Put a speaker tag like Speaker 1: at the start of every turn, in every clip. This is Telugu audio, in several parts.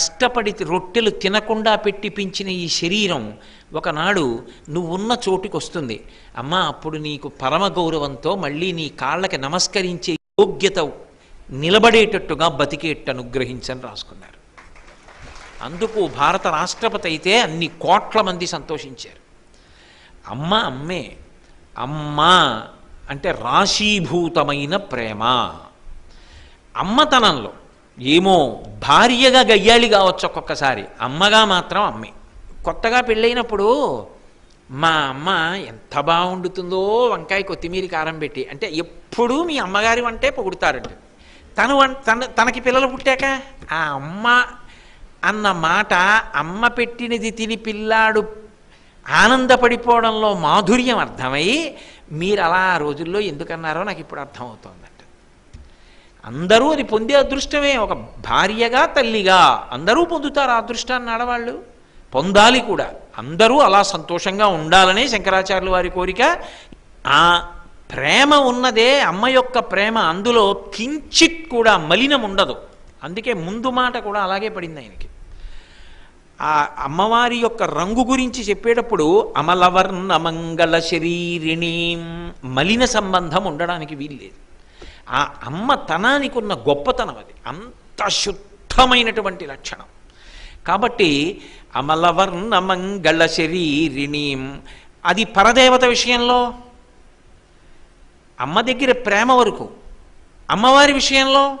Speaker 1: కష్టపడి రొట్టెలు తినకుండా పెట్టి పెంచిన ఈ శరీరం ఒకనాడు నువ్వున్న చోటుకి వస్తుంది అమ్మా అప్పుడు నీకు పరమ గౌరవంతో మళ్ళీ నీ కాళ్ళకి నమస్కరించే యోగ్యత నిలబడేటట్టుగా బతికేట్టు అనుగ్రహించని రాసుకున్నారు. అందుకు భారత రాష్ట్రపతి అయితే అన్ని కోట్ల మంది సంతోషించారు. అమ్మ అమ్మే అమ్మ అంటే రాశీభూతమైన ప్రేమ. అమ్మతనంలో ఏమో భార్యగా గయ్యాలి కావచ్చు ఒక్కొక్కసారి. అమ్మగా మాత్రం అమ్మే. కొత్తగా పెళ్ళైనప్పుడు మా అమ్మ ఎంత బాగుండుతుందో వంకాయ కొత్తిమీర కారం పెట్టి అంటే ఎప్పుడూ మీ అమ్మగారి వంటే పొగుడుతారండి తను తన తనకి పిల్లలు పుట్టాక ఆ అమ్మ అన్న మాట అమ్మ పెట్టినది తిని పిల్లాడు ఆనందపడిపోవడంలో మాధుర్యం అర్థమై మీరు అలా ఆ రోజుల్లో ఎందుకన్నారో నాకు ఇప్పుడు అర్థమవుతోంది. అందరూ అది పొందే అదృష్టమే. ఒక భార్యగా తల్లిగా అందరూ పొందుతారు ఆ అదృష్టాన్ని ఆడవాళ్ళు. పొందాలి కూడా. అందరూ అలా సంతోషంగా ఉండాలనే శంకరాచార్యులు వారి కోరిక. ఆ ప్రేమ ఉన్నదే అమ్మ యొక్క ప్రేమ అందులో కించిత్ కూడా మలినం ఉండదు. అందుకే ముందు మాట కూడా అలాగే పడింది ఆయనకి. ఆ అమ్మవారి యొక్క రంగు గురించి చెప్పేటప్పుడు అమలవర్ణ మంగళ శరీరిణి మలిన సంబంధం ఉండడానికి వీల్లేదు. ఆ అమ్మ తనానికి ఉన్న గొప్పతనం అది. అంత శుద్ధమైనటువంటి లక్షణం. కాబట్టి అమలవర్ణ మంగళ శరీరిణీం. అది పరదేవత విషయంలో? అమ్మ దగ్గర ప్రేమ వరకు. అమ్మవారి విషయంలో?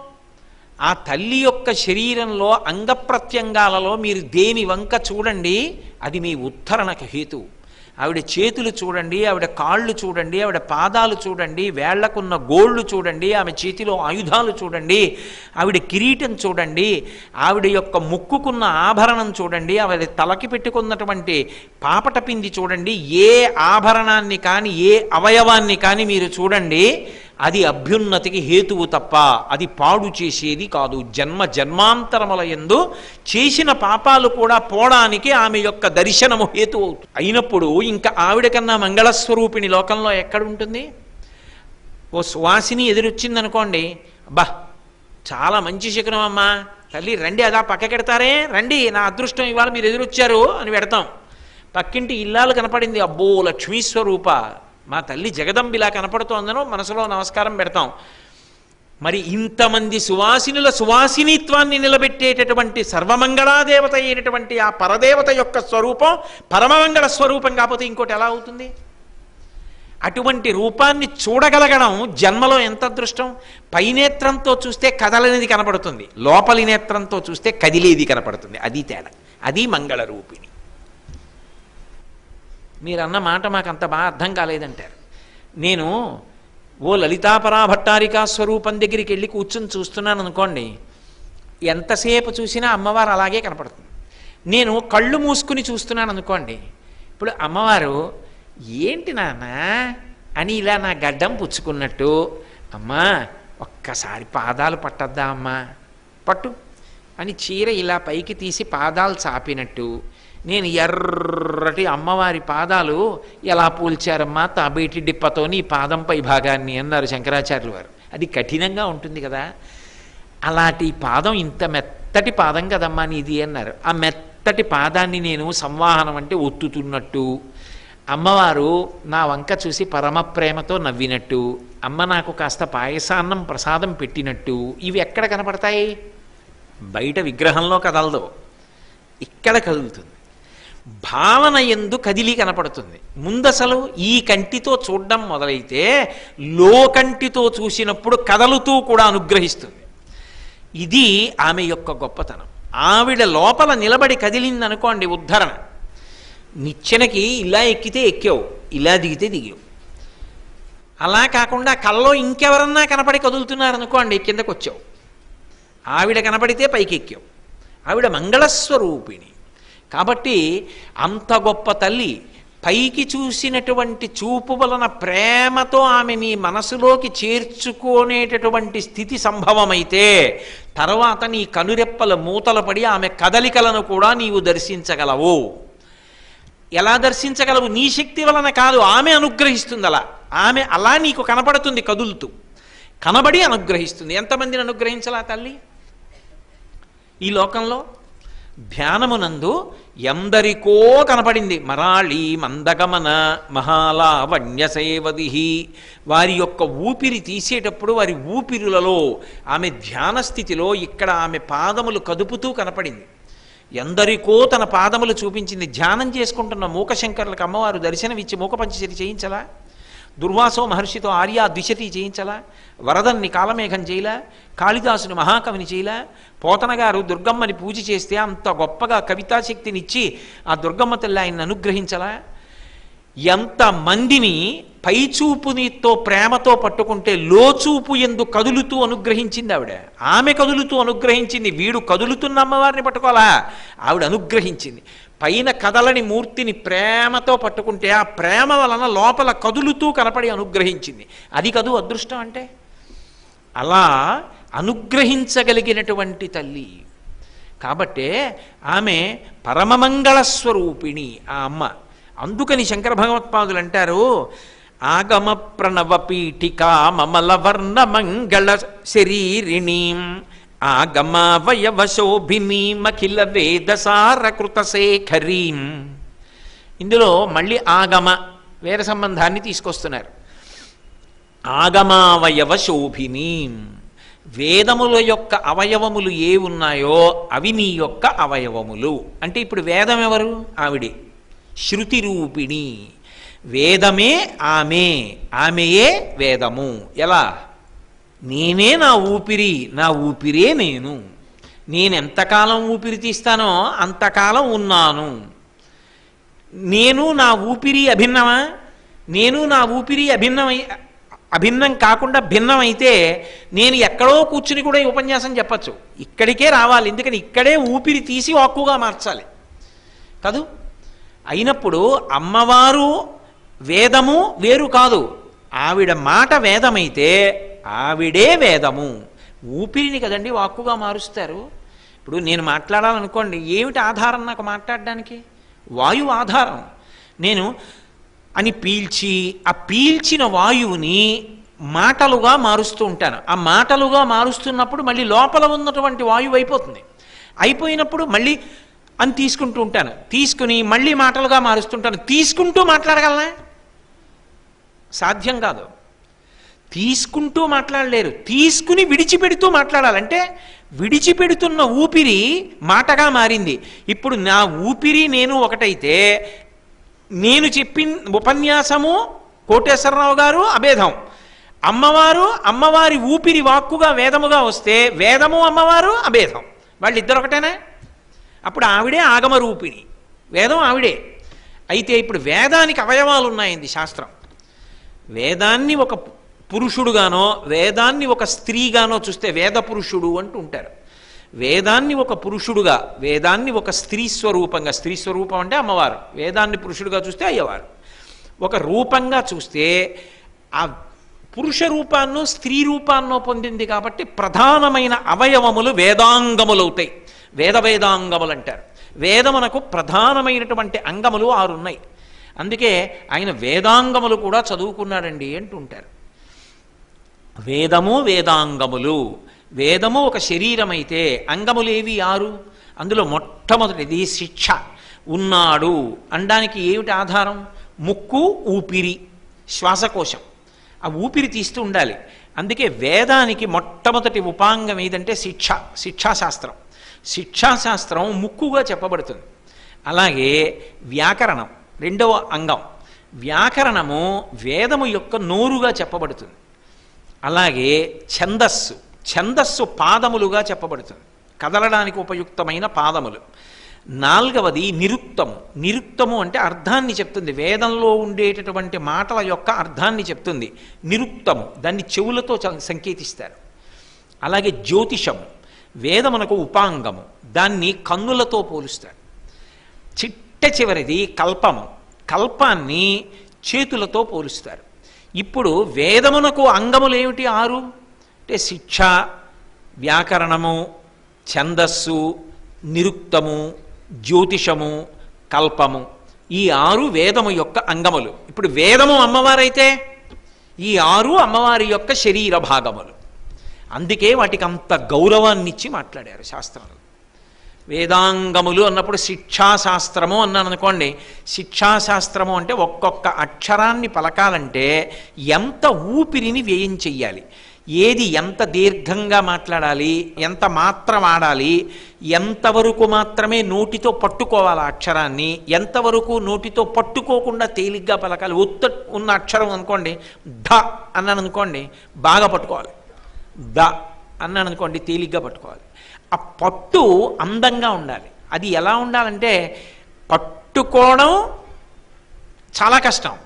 Speaker 1: ఆ తల్లి యొక్క శరీరంలో అంగప్రత్యంగాలలో మీరు దేని వంక చూడండి అది మీ ఉద్ధరణకు హేతు. ఆవిడ చేతులు చూడండి ఆవిడ కాళ్ళు చూడండి ఆవిడ పాదాలు చూడండి వేళ్ళకున్న గోళ్ళు చూడండి ఆమె చేతిలో ఆయుధాలు చూడండి ఆవిడ కిరీటం చూడండి ఆవిడ యొక్క ముక్కుకున్న ఆభరణం చూడండి ఆవిడ తలకి పెట్టుకున్నటువంటి పాపట పిండి చూడండి ఏ ఆభరణాన్ని కానీ ఏ అవయవాన్ని కానీ మీరు చూడండి అది అభ్యున్నతికి హేతువు తప్ప అది పాడు చేసేది కాదు. జన్మ జన్మాంతరముల ఎందు చేసిన పాపాలు కూడా పోవడానికి ఆమె యొక్క దర్శనము హేతు అవుతుంది అయినప్పుడు ఇంకా ఆవిడ కన్నా మంగళస్వరూపిణి లోకంలో ఎక్కడ ఉంటుంది ఓ సువాసిని ఎదురొచ్చిందనుకోండి. బా చాలా మంచి శిఖరం అమ్మా. తల్లి రండి అదా పక్కకెడతారే రండి నా అదృష్టం ఇవాళ మీరు ఎదురొచ్చారు అని పెడతాం. పక్కింటి ఇల్లాలు కనపడింది. అబ్బో లక్ష్మీ స్వరూప మా తల్లి జగదంబిలా కనపడుతోందనో మనసులో నమస్కారం పెడతాం. మరి ఇంతమంది సువాసినుల సువాసినిత్వాన్ని నిలబెట్టేటటువంటి సర్వమంగళాదేవత అయినటువంటి ఆ పరదేవత యొక్క స్వరూపం పరమమంగళ స్వరూపం కాకపోతే ఇంకోటి ఎలా అవుతుంది? అటువంటి రూపాన్ని చూడగలగడం జన్మలో ఎంత అదృష్టం? పైనేత్రంతో చూస్తే కదలనేది కనపడుతుంది. లోపలి నేత్రంతో చూస్తే కదిలేది కనపడుతుంది. అది తేడా. అది మంగళ రూపిణి. మీరన్న మాట మాకు అంత బాగా అర్థం కాలేదంటారు. నేను ఓ లలితాపరా భట్టారికా స్వరూపం దగ్గరికి వెళ్ళి కూర్చుని చూస్తున్నాను అనుకోండి ఎంతసేపు చూసినా అమ్మవారు అలాగే కనపడుతుంది. నేను కళ్ళు మూసుకుని చూస్తున్నాను అనుకోండి ఇప్పుడు అమ్మవారు ఏంటి నాన్న అని ఇలా నా గడ్డం పుచ్చుకున్నట్టు అమ్మా ఒక్కసారి పాదాలు పట్టద్దా అమ్మా? పట్టు. అని చీర ఇలా పైకి తీసి పాదాలు చాపినట్టు నేను ఎర్రటి అమ్మవారి పాదాలు ఎలా పూల్చారమ్మా తాబేటి డిప్పతో నీ పాదంపై భాగాన్ని అన్నారు శంకరాచార్యులు వారు. అది కఠినంగా ఉంటుంది కదా. అలాంటి పాదం ఇంత మెత్తటి పాదం కదమ్మా నీది అన్నారు. ఆ మెత్తటి పాదాన్ని నేను సంవాహనం అంటే ఒత్తుతున్నట్టు అమ్మవారు నా వంక చూసి పరమ ప్రేమతో నవ్వినట్టు అమ్మ నాకు కాస్త పాయసాన్నం ప్రసాదం పెట్టినట్టు ఇవి ఎక్కడ కనపడతాయి? బయట విగ్రహంలో కదలదు. ఇక్కడ కదులుతుంది. భావన ఎందు కదిలి కనపడుతుంది. ముందసలు ఈ కంటితో చూడడం మొదలైతే లోకంటితో చూసినప్పుడు కదలుతూ కూడా అనుగ్రహిస్తుంది. ఇది ఆమె యొక్క గొప్పతనం. ఆవిడ లోపల నిలబడి కదిలిందనుకోండి ఉద్ధరణ. నిచ్చెనకి ఇలా ఎక్కితే ఎక్కావు ఇలా దిగితే దిగావు. అలా కాకుండా కళ్ళలో ఇంకెవరన్నా కనపడి కదులుతున్నారనుకోండి కిందకు వచ్చావు ఆవిడ కనపడితే పైకి ఎక్కావు ఆవిడ మంగళస్వరూపిణి. కాబట్టి అంత గొప్ప తల్లి పైకి చూసినటువంటి చూపు వలన ప్రేమతో ఆమె నీ మనసులోకి చేర్చుకునేటటువంటి స్థితి సంభవమైతే తర్వాత నీ కనురెప్పల మూతలు పడి ఆమె కదలికలను కూడా నీవు దర్శించగలవు. ఎలా దర్శించగలవు? నీ శక్తి వలన కాదు ఆమె అనుగ్రహిస్తుంది అలా ఆమె అలా నీకు కనపడుతుంది కదులుతూ. కనబడి అనుగ్రహిస్తుంది. ఎంతమందిని అనుగ్రహించలా తల్లి? ఈ లోకంలో ధ్యానమునందు ఎందరికో కనపడింది. మరాళి మందగమన మహాలావణ్యసేవదిహి వారి యొక్క ఊపిరి తీసేటప్పుడు వారి ఊపిరులలో ఆమె ధ్యాన స్థితిలో ఇక్కడ ఆమె పాదములు కదుపుతూ కనపడింది. ఎందరికో తన పాదములు చూపించింది. ధ్యానం చేసుకుంటున్న మూకశంకర్లకు అమ్మవారు దర్శనమిచ్చి మూకపంచచరి చేయించలా? దుర్వాసో మహర్షితో ఆర్యా ద్విషతి చేయించలా వరదన్ని కాలమేఘం చేయలా కాళిదాసుని మహాకవిని చేయలా పోతనగారు దుర్గమ్మని పూజ చేస్తే అంత గొప్పగా కవితాశక్తినిచ్చి ఆ దుర్గమ్మ తల్లి ఆయన్ని అనుగ్రహించలా. ఎంత మందిని పైచూపునితో ప్రేమతో పట్టుకుంటే లోచూపు ఎందు కదులుతూ అనుగ్రహించింది ఆవిడ. ఆమె కదులుతూ అనుగ్రహించింది వీడు కదులుతున్న అమ్మవారిని పట్టుకోవాలా? ఆవిడ అనుగ్రహించింది. పైన కదలని మూర్తిని ప్రేమతో పట్టుకుంటే ఆ ప్రేమ వలన లోపల కదులుతూ కనపడి అనుగ్రహించింది. అది కదూ అదృష్టం అంటే? అలా అనుగ్రహించగలిగినటువంటి తల్లి. కాబట్టే ఆమె పరమమంగళ స్వరూపిణి ఆ అమ్మ. అందుకని శంకర భగవత్పాదులు అంటారు ఆగమ ప్రణవ పీఠికా మమల వర్ణ మంగళ శరీరిణీం ఆగమావయవ శోభినీమఖిల వేదసారకృత శేఖరీం ఇందులో మళ్ళీ ఆగమ వేద సంబంధాన్ని తీసుకొస్తున్నారు. ఆగమావయవ శోభినీం వేదముల యొక్క అవయవములు ఏ ఉన్నాయో అవి నీ యొక్క అవయవములు. అంటే ఇప్పుడు వేదం ఎవరు? ఆవిడే. శృతి రూపిణి వేదమే ఆమె. ఆమెయే వేదము. ఎలా? నేనే నా ఊపిరి నా ఊపిరే నేను. నేను ఎంతకాలం ఊపిరి తీస్తానో అంతకాలం ఉన్నాను. నేను నా ఊపిరి అభిన్నమా? నేను నా ఊపిరి అభిన్నమై అభిన్నం కాకుండా భిన్నమైతే నేను ఎక్కడో కూర్చుని కూడా ఈ ఉపన్యాసం చెప్పచ్చు. ఇక్కడికే రావాలి ఎందుకని ఇక్కడే ఊపిరి తీసి వాక్కుగా మార్చాలి. కాదు? అయినప్పుడు అమ్మవారు వేదము వేరు కాదు. ఆవిడ మాట వేదమైతే ఆవిడే వేదము. ఊపిరిని కదండి వాక్కుగా మారుస్తారు. ఇప్పుడు నేను మాట్లాడాలనుకోండి ఏమిటి ఆధారం నాకు మాట్లాడడానికి? వాయువు ఆధారం. నేను అని పీల్చి ఆ పీల్చిన వాయువుని మాటలుగా మారుస్తూ ఉంటాను. ఆ మాటలుగా మారుస్తున్నప్పుడు మళ్ళీ లోపల ఉన్నటువంటి వాయువు అయిపోతుంది. అయిపోయినప్పుడు మళ్ళీ అని తీసుకుంటూ ఉంటాను. తీసుకుని మళ్ళీ మాటలుగా మారుస్తుంటాను తీసుకుంటూ మాట్లాడగలనా? సాధ్యం కాదు. తీసుకుంటూ మాట్లాడలేరు తీసుకుని విడిచిపెడుతూ మాట్లాడాలంటే విడిచిపెడుతున్న ఊపిరి మాటగా మారింది. ఇప్పుడు నా ఊపిరి నేను ఒకటైతే నేను చెప్పిన ఉపన్యాసము కోటేశ్వరరావు గారు అభేదం. అమ్మవారు అమ్మవారి ఊపిరి వాక్కుగా వేదముగా వస్తే వేదము అమ్మవారు అభేదం. వాళ్ళిద్దరు ఒకటేనా? అప్పుడు ఆవిడే ఆగమ రూపిణి. వేదం ఆవిడే. అయితే ఇప్పుడు వేదానికి అవయవాలు ఉన్నాయండి శాస్త్రం. వేదాన్ని ఒక పురుషుడుగానో వేదాన్ని ఒక స్త్రీగానో చూస్తే వేద పురుషుడు అంటూ ఉంటారు. వేదాన్ని ఒక పురుషుడుగా వేదాన్ని ఒక స్త్రీ స్వరూపంగా స్త్రీ స్వరూపం అంటే అమ్మవారు. వేదాన్ని పురుషుడుగా చూస్తే అయ్యవారు. ఒక రూపంగా చూస్తే ఆ పురుష రూపాన్నో స్త్రీ రూపాన్నో పొందింది కాబట్టి ప్రధానమైన అవయవములు వేదాంగములు అవుతాయి వేద వేదాంగములు అంటారు. వేదమునకు ప్రధానమైనటువంటి అంగములు ఆరున్నాయి. అందుకే ఆయన వేదాంగములు కూడా చదువుకున్నాడండి అంటుంటారు వేదము వేదాంగములు. వేదము ఒక శరీరమైతే అంగములేవి ఆరు? అందులో మొట్టమొదటిది శిక్ష. ఉన్నాడు. అనడానికి ఏమిటి ఆధారం? ముక్కు ఊపిరి శ్వాసకోశం. ఆ ఊపిరి తీస్తూ ఉండాలి. అందుకే వేదానికి మొట్టమొదటి ఉపాంగం ఏదంటే శిక్ష శిక్షాశాస్త్రం. శిక్షాశాస్త్రం ముక్కుగా చెప్పబడుతుంది. అలాగే వ్యాకరణం రెండవ అంగం. వ్యాకరణము వేదము యొక్క నోరుగా చెప్పబడుతుంది. అలాగే ఛందస్సు. ఛందస్సు పాదములుగా చెప్పబడుతుంది. కదలడానికి ఉపయుక్తమైన పాదములు. నాల్గవది నిరుక్తము. నిరుక్తము అంటే అర్థాన్ని చెప్తుంది. వేదంలో ఉండేటటువంటి మాటల యొక్క అర్థాన్ని చెప్తుంది. నిరుక్తము. దాన్ని చెవులతో సంకేతిస్తారు. అలాగే జ్యోతిషము. వేదమునకు ఉపాంగము. దాన్ని కన్నులతో పోలుస్తారు. చిట్ట చివరిది కల్పము. కల్పాన్ని చేతులతో పోలుస్తారు. ఇప్పుడు వేదమునకు అంగములేమిటి ఆరు? అంటే శిక్ష వ్యాకరణము ఛందస్సు నిరుక్తము జ్యోతిషము కల్పము. ఈ ఆరు వేదము యొక్క అంగములు. ఇప్పుడు వేదము అమ్మవారైతే ఈ ఆరు అమ్మవారి యొక్క శరీర భాగములు. అందుకే వాటికి అంత గౌరవాన్నిచ్చి మాట్లాడారు శాస్త్రంలో వేదాంగములు అన్నప్పుడు శిక్షాశాస్త్రము అన్నాను అనుకోండి శిక్షాశాస్త్రము అంటే ఒక్కొక్క అక్షరాన్ని పలకాలంటే ఎంత ఊపిరిని వ్యయం చెయ్యాలి? ఏది ఎంత దీర్ఘంగా మాట్లాడాలి? ఎంత మాత్రం ఆడాలి ఎంతవరకు మాత్రమే నోటితో పట్టుకోవాలి అక్షరాన్ని? ఎంతవరకు నోటితో పట్టుకోకుండా తేలిగ్గా పలకాలి? ఒత్త ఉన్న అక్షరం అనుకోండి ధ అన్నాను అనుకోండి బాగా పట్టుకోవాలి. ద అన్నాను అనుకోండి తేలిగ్గా పట్టుకోవాలి. ఆ పట్టు అందంగా ఉండాలి. అది ఎలా ఉండాలంటే పట్టుకోవడం చాలా కష్టం.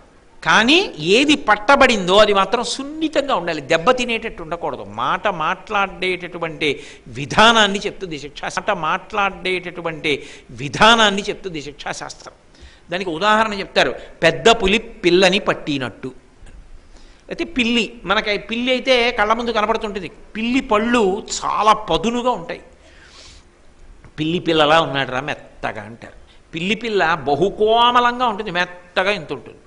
Speaker 1: కానీ ఏది పట్టబడిందో అది మాత్రం సున్నితంగా ఉండాలి. దెబ్బ తినేటట్టు ఉండకూడదు. మాట మాట్లాడేటటువంటి విధానాన్ని చెప్తుంది శిక్షా మాట మాట్లాడేటటువంటి విధానాన్ని చెప్తుంది శిక్షాశాస్త్రం. దానికి ఉదాహరణ చెప్తారు. పెద్ద పులి పిల్లని పట్టినట్టు. అయితే పిల్లి మనకి పిల్లి అయితే కళ్ళ ముందు కనబడుతుంటుంది. పిల్లి పళ్ళు చాలా పదునుగా ఉంటాయి. పిల్లి పిల్లలా ఉన్నాడు రా మెత్తగా అంటారు. పిల్లి పిల్ల బహుకోమలంగా ఉంటుంది మెత్తగా ఇంత ఉంటుంది.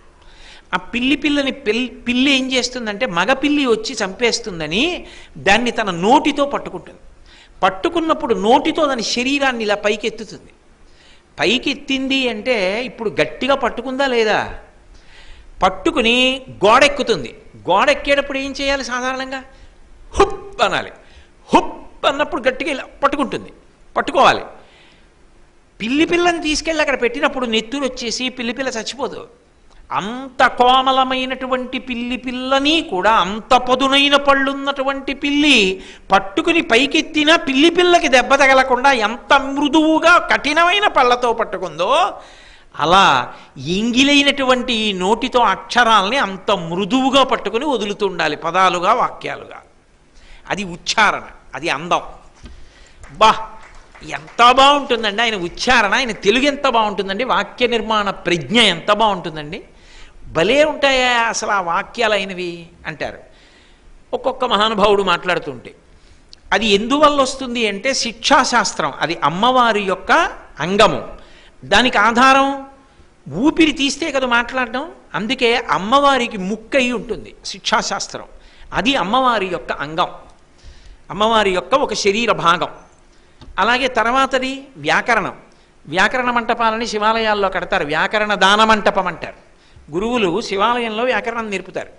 Speaker 1: ఆ పిల్లి పిల్లని పిల్ పిల్లి ఏం చేస్తుందంటే మగ పిల్లి వచ్చి చంపేస్తుందని దాన్ని తన నోటితో పట్టుకుంటుంది. పట్టుకున్నప్పుడు నోటితో దాని శరీరాన్ని ఇలా పైకెత్తుతుంది. పైకెత్తింది అంటే ఇప్పుడు గట్టిగా పట్టుకుందా లేదా? పట్టుకుని గోడెక్కుతుంది. గోడెక్కేటప్పుడు ఏం చేయాలి సాధారణంగా? హుప్ అనాలి. హుప్ అన్నప్పుడు గట్టిగా ఇలా పట్టుకుంటుంది. పట్టుకోవాలి. పిల్లి పిల్లని తీసుకెళ్ళి అక్కడ పెట్టినప్పుడు నెత్తురు వచ్చేసి పిల్లి పిల్ల చచ్చిపోదు. అంత కోమలమైనటువంటి పిల్లి పిల్లని కూడా అంత పదునైన పళ్ళున్నటువంటి పిల్లి పట్టుకుని పైకెత్తిన పిల్లి పిల్లకి దెబ్బ తగలకుండా ఎంత మృదువుగా కఠినమైన పళ్ళతో పట్టుకుందో అలా ఎంగిలైనటువంటి ఈ నోటితో అక్షరాల్ని అంత మృదువుగా పట్టుకుని వదులుతుండాలి పదాలుగా వాక్యాలుగా. అది ఉచ్చారణ అది అందం. బా! ఎంత బాగుంటుందండి? ఆయన ఉచ్చారణ ఆయన తెలుగు ఎంత బాగుంటుందండి? వాక్య నిర్మాణ ప్రజ్ఞ ఎంత బాగుంటుందండి? భలే ఉంటాయా అసలు ఆ వాక్యాలు అయినవి అంటారు. ఒక్కొక్క మహానుభావుడు మాట్లాడుతుంటే అది ఎందువల్ల వస్తుంది అంటే శిక్షాశాస్త్రం అది అమ్మవారి యొక్క అంగము. దానికి ఆధారం ఊపిరి తీస్తే కదా మాట్లాడడం అందుకే అమ్మవారికి ముక్కయి ఉంటుంది శిక్షాశాస్త్రం. అది అమ్మవారి యొక్క అంగం. అమ్మవారి యొక్క ఒక శరీర భాగం. అలాగే తర్వాతది వ్యాకరణం. వ్యాకరణ మంటపాలని శివాలయాల్లో కడతారు. వ్యాకరణ దాన మంటపం అంటారు. గురువులు శివాలయంలో వ్యాకరణం నేర్పుతారు.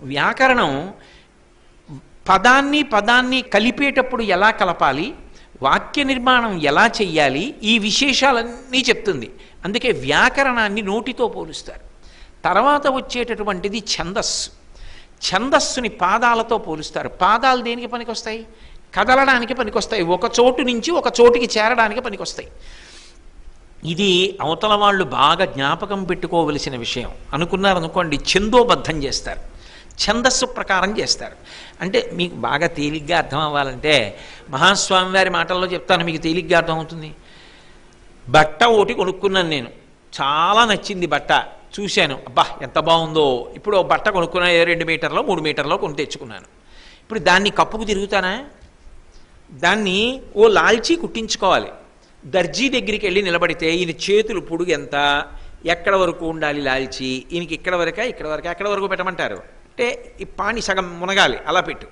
Speaker 1: వ్యాకరణం పదాన్ని పదాన్ని కలిపేటప్పుడు ఎలా కలపాలి? వాక్య నిర్మాణం ఎలా చెయ్యాలి? ఈ విశేషాలన్నీ చెప్తుంది. అందుకే వ్యాకరణాన్ని నోటితో పోలుస్తారు. తర్వాత వచ్చేటటువంటిది ఛందస్సు. ఛందస్సుని పాదాలతో పోలుస్తారు. పాదాలు దేనికి పనికొస్తాయి? కదలడానికి పనికొస్తాయి. ఒక చోటు నుంచి ఒక చోటుకి చేరడానికి పనికొస్తాయి. ఇది అవతల వాళ్ళు బాగా జ్ఞాపకం పెట్టుకోవలసిన విషయం. అనుకున్నారనుకోండి ఛందోబద్ధం చేస్తారు. ఛందస్సు ప్రకారం చేస్తారు. అంటే మీకు బాగా తేలిగ్గా అర్థం అవ్వాలంటే మహాస్వామి వారి మాటల్లో చెప్తాను మీకు తేలిగ్గా అర్థమవుతుంది. బట్ట ఒకటి కొనుక్కున్నాను నేను. చాలా నచ్చింది బట్ట. చూశాను. అబ్బా ఎంత బాగుందో. ఇప్పుడు ఓ బట్ట కొనుక్కున్నా రెండు మీటర్లో మూడు మీటర్లో కొని తెచ్చుకున్నాను. ఇప్పుడు దాన్ని కప్పుకు తిరుగుతానా? దాన్ని ఓ లాల్చీ కుట్టించుకోవాలి. దర్జీ దగ్గరికి వెళ్ళి నిలబడితే ఈయన చేతులు పొడుగు ఎంత? ఎక్కడ వరకు ఉండాలి లాల్చి? ఈయనకి ఇక్కడ వరక ఇక్కడ వరక ఎక్కడ వరకు పెట్టమంటారు. అంటే ఈ పాణి సగం మునగాలి అలా పెట్టు.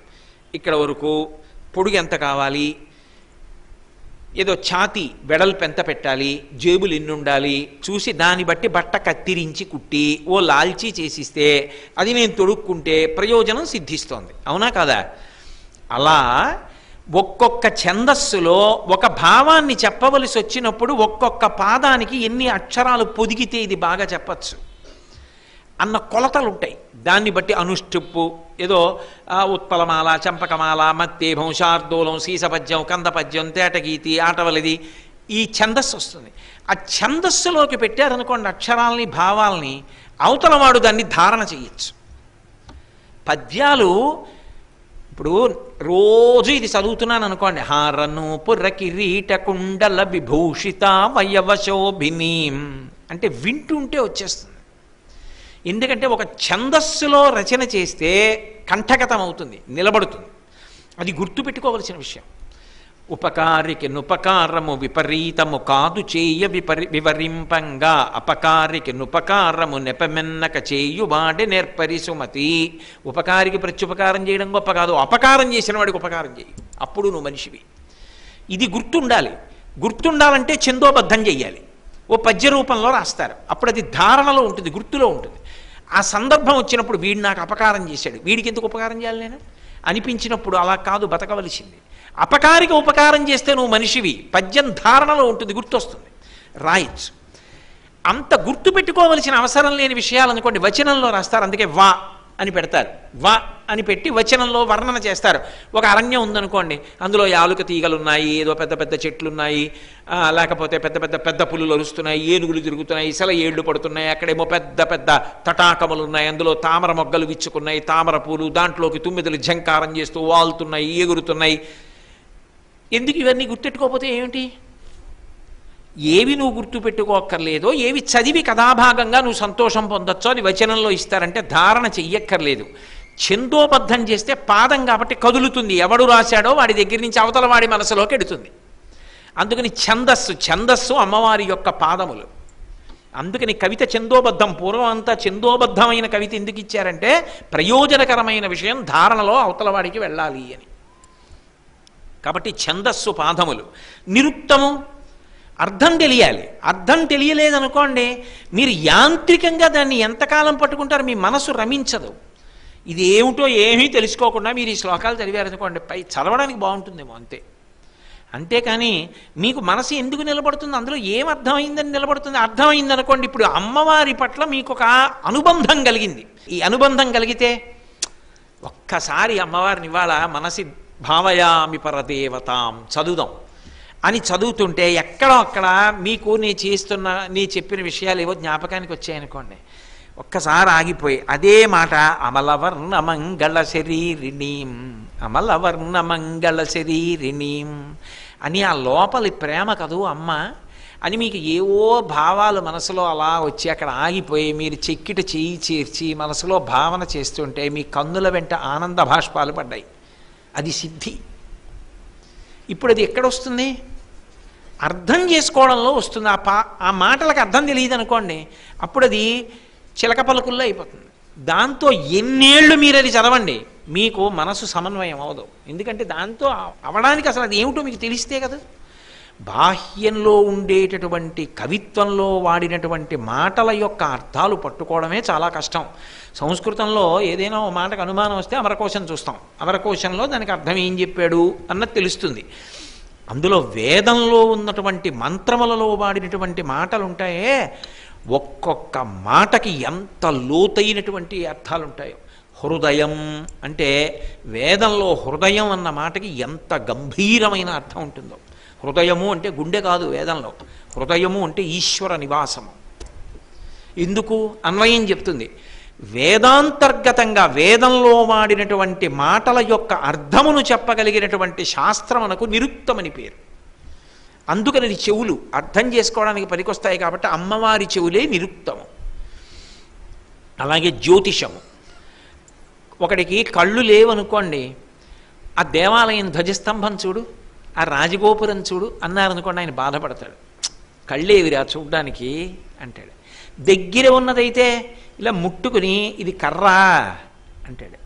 Speaker 1: ఇక్కడ వరకు పొడుగు ఎంత కావాలి? ఏదో ఛాతి వెడల్పు ఎంత పెట్టాలి? జేబులు ఎన్ని ఉండాలి? చూసి దాన్ని బట్టి బట్ట కత్తిరించి కుట్టి ఓ లాల్చీ చేసిస్తే అది నేను తొడుక్కుంటే ప్రయోజనం సిద్ధిస్తోంది. అవునా కాదా? అలా ఒక్కొక్క ఛందస్సులో ఒక భావాన్ని చెప్పవలసి వచ్చినప్పుడు ఒక్కొక్క పాదానికి ఎన్ని అక్షరాలు పొదిగితే ఇది బాగా చెప్పచ్చు. అన్న కొలతలు ఉంటాయి దాన్ని బట్టి అనుష్టుప్పు ఏదో ఉత్పలమాల చంపకమాల మత్తేభం శార్దూలం సీసపద్యం కందపద్యం తేటగీతి ఆటవలిది ఈ ఛందస్సు వస్తుంది. ఆ ఛందస్సులోకి పెట్టారనుకోండి అక్షరాల్ని భావాల్ని అవతలవాడు దాన్ని ధారణ చేయొచ్చు. పద్యాలు ఇప్పుడు రోజు ఇది చదువుతున్నాను అనుకోండి హారను పుర్ర కిరీట కుండల విభూషిత వయవశోభినీం అంటే వింటుంటే వచ్చేస్తుంది. ఎందుకంటే ఒక ఛందస్సులో రచన చేస్తే కంఠగతం అవుతుంది నిలబడుతుంది. అది గుర్తుపెట్టుకోవలసిన విషయం. ఉపకారికి నుపకారము విపరీతము కాదు చేయ విపరి వివరింపంగా. అపకారికి నుపకారము నెపమెన్నక చేయువాడే నేర్పరి సుమతి ఉపకారికి ప్రత్యుపకారం చేయడం గొప్ప కాదు. అపకారం చేసిన వాడికి ఉపకారం చేయి. అప్పుడు నువ్వు మనిషివి. ఇది గుర్తుండాలి. గుర్తుండాలంటే ఛందోబద్ధం చెయ్యాలి. ఓ పద్య రూపంలో రాస్తారు. అప్పుడు అది ధారణలో ఉంటుంది గుర్తులో ఉంటుంది. ఆ సందర్భం వచ్చినప్పుడు వీడు నాకు అపకారం చేశాడు. వీడికి ఎందుకు ఉపకారం చేయాలి నేను? అనిపించినప్పుడు అలా కాదు బతకవలసింది. అపకారిక ఉపకారం చేస్తే నువ్వు మనిషివి. పద్యం ధారణలో ఉంటుంది గుర్తొస్తుంది. రాయొచ్చు అంత గుర్తు పెట్టుకోవలసిన అవసరం లేని విషయాలు అనుకోండి వచనంలో రాస్తారు. అందుకే వా అని పెడతారు. వా అని పెట్టి వచనంలో వర్ణన చేస్తారు. ఒక అరణ్యం ఉందనుకోండి అందులో యాలుక తీగలు ఉన్నాయి ఏదో పెద్ద పెద్ద చెట్లు ఉన్నాయి లేకపోతే పెద్ద పెద్ద పెద్ద పులులు అరుస్తున్నాయి ఏనుగులు తిరుగుతున్నాయి ఇసల ఏళ్ళు పడుతున్నాయి అక్కడేమో పెద్ద పెద్ద తటాకములు ఉన్నాయి అందులో తామర మొగ్గలు విచ్చుకున్నాయి తామర పూలు దాంట్లోకి తుమ్మిదలు ఝంకారం చేస్తూ వాలుతున్నాయి ఎగురుతున్నాయి ఎందుకు ఇవన్నీ గుర్తెట్టుకోకపోతే ఏమిటి? ఏవి నువ్వు గుర్తుపెట్టుకోక్కర్లేదో ఏవి చదివి కథాభాగంగా నువ్వు సంతోషం పొందొచ్చో అది వచనంలో ఇస్తారంటే ధారణ చెయ్యక్కర్లేదు. ఛందోబద్ధం చేస్తే పాదం కాబట్టి కదులుతుంది. ఎవడు రాశాడో వాడి దగ్గర నుంచి అవతల వాడి మనసులోకి ఎడుతుంది. అందుకని ఛందస్సు ఛందస్సు అమ్మవారి యొక్క పాదములు. అందుకని కవిత ఛందోబద్ధం పూర్వం అంతా ఛందోబద్ధమైన కవిత ఎందుకు ఇచ్చారంటే ప్రయోజనకరమైన విషయం ధారణలో అవతల వాడికి వెళ్ళాలి అని. కాబట్టి ఛందస్సు పాదములు. నిరుక్తము. అర్థం తెలియాలి. అర్థం తెలియలేదనుకోండి మీరు యాంత్రికంగా దాన్ని ఎంతకాలం పట్టుకుంటారు మీ మనసు రమించదు. ఇది ఏమిటో ఏమీ తెలుసుకోకుండా మీరు ఈ శ్లోకాలు చదివారనుకోండి పై చదవడానికి బాగుంటుందేమో అంతే. అంతేకాని మీకు మనసు ఎందుకు నిలబడుతుంది? అందులో ఏం అర్థమైందని నిలబడుతుంది? అర్థమైంది అనుకోండి ఇప్పుడు అమ్మవారి పట్ల మీకు ఒక అనుబంధం కలిగింది. ఈ అనుబంధం కలిగితే ఒక్కసారి అమ్మవారిని ఇవాళ మనసి భావయామి పరదేవతాం చదువుదాం అని చదువుతుంటే ఎక్కడో అక్కడ మీకు నీ చేస్తున్న నీ చెప్పిన విషయాలు ఏవో జ్ఞాపకానికి వచ్చాయనుకోండి ఒక్కసారి ఆగిపోయి అదే మాట అమలవర్ణ మంగళ శరీరిణీం అమలవర్ణ మంగళ శరీరిణీం అని ఆ లోపలి ప్రేమ కదూ అమ్మ అని మీకు ఏవో భావాలు మనసులో అలా వచ్చి అక్కడ ఆగిపోయి మీరు చెక్కిట చేయి చేర్చి మనసులో భావన చేస్తుంటే మీ కన్నుల వెంట ఆనంద భాష్పాలు పడ్డాయి. అది సిద్ధి. ఇప్పుడు అది ఎక్కడొస్తుంది అర్థం చేసుకోవడంలో వస్తుంది. ఆ పా ఆ మాటలకు అర్థం తెలియదు అనుకోండి అప్పుడు అది చిలక పలుకుల్లో అయిపోతుంది. దాంతో ఎన్నేళ్ళు మీరు అది చదవండి మీకు మనసు సమన్వయం అవ్వదు ఎందుకంటే దాంతో అవడానికి అసలు అది ఏమిటో మీకు తెలిస్తే కదా. బాహ్యంలో ఉండేటటువంటి కవిత్వంలో వాడినటువంటి మాటల యొక్క అర్థాలు పట్టుకోవడమే చాలా కష్టం. సంస్కృతంలో ఏదైనా ఓ మాటకు అనుమానం వస్తే అమరకోశం చూస్తాం. అమరకోశంలో దానికి అర్థం ఏం చెప్పాడు అన్నది తెలుస్తుంది. అందులో వేదంలో ఉన్నటువంటి మంత్రములలో వాడినటువంటి మాటలు ఉంటాయే ఒక్కొక్క మాటకి ఎంత లోతైనటువంటి అర్థాలు ఉంటాయో హృదయం అంటే వేదంలో హృదయం అన్న మాటకి ఎంత గంభీరమైన అర్థం ఉంటుందో. హృదయము అంటే గుండె కాదు వేదంలో. హృదయము అంటే ఈశ్వర నివాసము. ఎందుకు అన్వయం చెప్తుంది. వేదాంతర్గతంగా వేదంలో వాడినటువంటి మాటల యొక్క అర్థమును చెప్పగలిగినటువంటి శాస్త్రమునకు నిరుక్తమని పేరు. అందుకని చెవులు. అర్థం చేసుకోవడానికి పనికొస్తాయి కాబట్టి అమ్మవారి చెవులే నిరుక్తము. అలాగే జ్యోతిషము. ఒకడికి కళ్ళు లేవనుకోండి ఆ దేవాలయం ధ్వజస్తంభం చూడు. ఆ రాజగోపురం చూడు అన్నారనుకోండి ఆయన బాధపడతాడు. కళ్ళేవిరా చూడ్డానికి అంటాడు. దగ్గర ఉన్నదైతే ఇలా ముట్టుకుని ఇది కర్రా అంటాడు.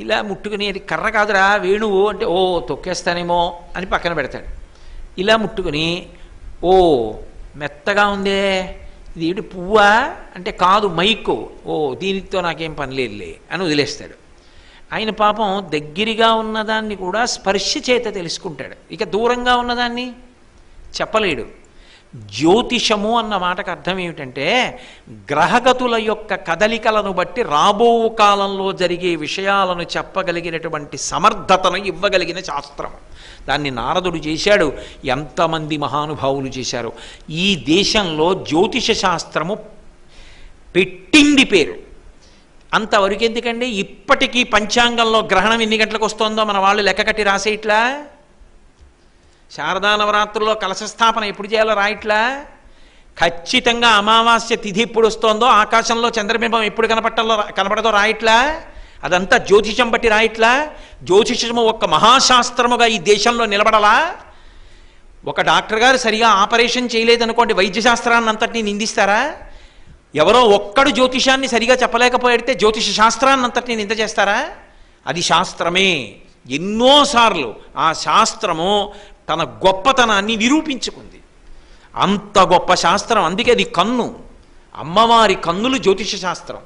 Speaker 1: ఇలా ముట్టుకుని అది కర్ర కాదురా వేణువు అంటే ఓ తొక్కేస్తానేమో అని పక్కన పెడతాడు. ఇలా ముట్టుకుని ఓ మెత్తగా ఉందే ఇది ఏంటి పువ్వా అంటే కాదు మైకు. ఓ దీనితో నాకేం పని లేదులే అని వదిలేస్తాడు. ఆయన పాపం దగ్గరగా ఉన్నదాన్ని కూడా స్పర్శ చేత తెలుసుకుంటాడు. ఇక దూరంగా ఉన్నదాన్ని చెప్పలేడు. జ్యోతిషము అన్న మాటకు అర్థం ఏమిటంటే గ్రహగతుల యొక్క కదలికలను బట్టి రాబో కాలంలో జరిగే విషయాలను చెప్పగలిగినటువంటి సమర్థతను ఇవ్వగలిగిన శాస్త్రం. దాన్ని నారదుడు చేశాడు ఎంతమంది మహానుభావులు చేశారు. ఈ దేశంలో జ్యోతిష శాస్త్రము పెట్టింది పేరు. అంతవరకు ఎందుకండి? ఇప్పటికీ పంచాంగంలో గ్రహణం ఎన్ని గంటలకు వస్తుందో మన వాళ్ళు లెక్క కట్టి రాసేయట్లా శారదా నవరాత్రుల్లో కలశస్థాపన ఎప్పుడు చేయాలో రాయట్లా ఖచ్చితంగా అమావాస్య తిథి ఎప్పుడు వస్తోందో ఆకాశంలో చంద్రబింబం ఎప్పుడు కనపట్టాలో కనపడదో రాయట్లా అదంతా జ్యోతిషం బట్టి రాయట్లా జ్యోతిషము ఒక్క మహాశాస్త్రముగా ఈ దేశంలో నిలబడలా? ఒక డాక్టర్ గారు సరిగా ఆపరేషన్ చేయలేదనుకోండి వైద్యశాస్త్రాన్ని అంతటినీ నిందిస్తారా? ఎవరో ఒక్కడు జ్యోతిషాన్ని సరిగా చెప్పలేకపోయితే జ్యోతిష శాస్త్రాన్ని అంతటినీ నింద చేస్తారా? అది శాస్త్రమే. ఎన్నోసార్లు ఆ శాస్త్రము తన గొప్పతనాన్ని నిరూపించుకుంది. అంత గొప్ప శాస్త్రం. అందుకే అది కన్ను. అమ్మవారి కన్నులు జ్యోతిష శాస్త్రం.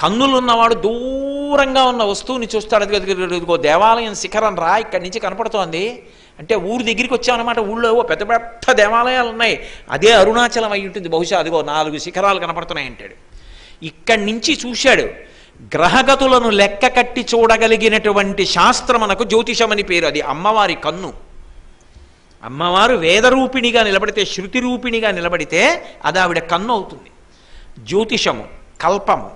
Speaker 1: కన్నులు ఉన్నవాడు దూరంగా ఉన్న వస్తువుని చూస్తాడు. దేవాలయం శిఖరం రా ఇక్కడి నుంచి కనపడుతోంది. అంటే ఊరి దగ్గరికి వచ్చామన్నమాట. ఊళ్ళో ఓ పెద్ద పెద్ద దేవాలయాలు ఉన్నాయి. అదే అరుణాచలం అయి ఉంటుంది. బహుశా అదిగో నాలుగు శిఖరాలు కనపడుతున్నాయి అంటాడు. ఇక్కడి నుంచి చూశాడు గ్రహగతులను లెక్క కట్టి చూడగలిగినటువంటి శాస్త్రమనకు జ్యోతిషమని పేరు. అది అమ్మవారి కన్ను. అమ్మవారు వేదరూపిణిగా నిలబడితే శృతి రూపిణిగా నిలబడితే అది ఆవిడ కన్ను అవుతుంది. జ్యోతిషము కల్పము.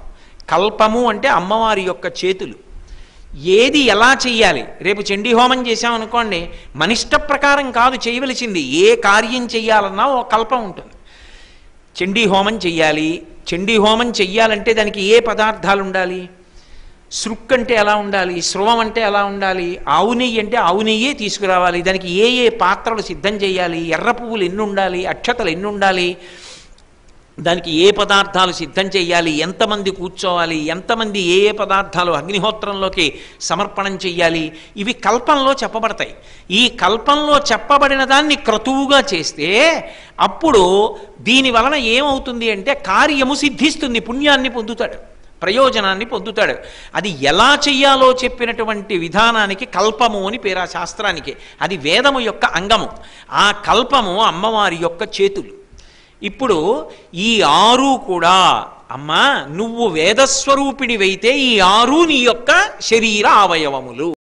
Speaker 1: కల్పము అంటే అమ్మవారి యొక్క చేతులు. ఏది ఎలా చెయ్యాలి? రేపు చండీ హోమం చేశామనుకోండి మనిష్ట ప్రకారం కాదు చేయవలసింది. ఏ కార్యం చెయ్యాలన్నా ఓ కల్పం ఉంటుంది. చండీ హోమం చెయ్యాలి. చండీ హోమం చెయ్యాలంటే దానికి ఏ పదార్థాలు ఉండాలి? సృక్ అంటే ఎలా ఉండాలి? స్రవం అంటే ఎలా ఉండాలి? ఆవు నెయ్యి అంటే ఆవు నెయ్యే తీసుకురావాలి. దానికి ఏ ఏ పాత్రలు సిద్ధం చేయాలి ఎర్ర పువ్వులు ఎన్ని ఉండాలి? అక్షతలు ఎన్ని ఉండాలి? దానికి ఏ పదార్థాలు సిద్ధం చేయాలి ఎంతమంది కూర్చోవాలి? ఎంతమంది ఏ ఏ పదార్థాలు అగ్నిహోత్రంలోకి సమర్పణం చెయ్యాలి? ఇవి కల్పంలో చెప్పబడతాయి. ఈ కల్పంలో చెప్పబడిన దాన్ని క్రతువుగా చేస్తే అప్పుడు దీని వలన ఏమవుతుంది అంటే కార్యము సిద్ధిస్తుంది పుణ్యాన్ని పొందుతాడు ప్రయోజనాన్ని పొందుతాడు. అది ఎలా చెయ్యాలో చెప్పినటువంటి విధానానికి కల్పము అని పేరు ఆ శాస్త్రానికి. అది వేదము యొక్క అంగము. ఆ కల్పము అమ్మవారి యొక్క చేతులు. ఇప్పుడు ఈ ఆరు కూడా అమ్మా నువ్వు వేదస్వరూపిణివైతే ఈ ఆరు నీ యొక్క శరీర అవయవములు.